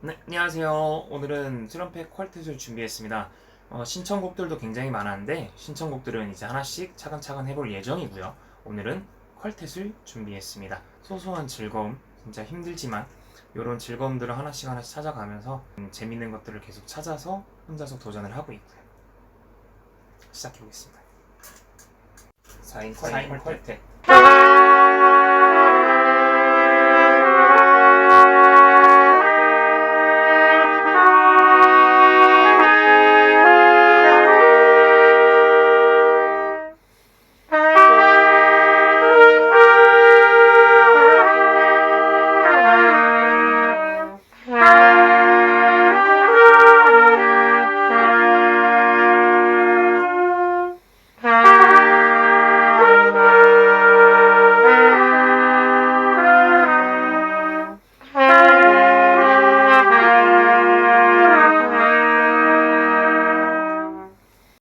네, 안녕하세요. 오늘은 트럼펫 퀄텟을 준비했습니다. 어, 신청곡들도 굉장히 많았는데 신청곡들은 이제 하나씩 차근차근 해볼 예정이고요. 오늘은 퀄텟을 준비했습니다. 소소한 즐거움, 진짜 힘들지만 이런 즐거움들을 하나씩 하나씩 찾아가면서 음, 재밌는 것들을 계속 찾아서 혼자서 도전을 하고 있고요. 시작해 보겠습니다. 4인 퀄텟.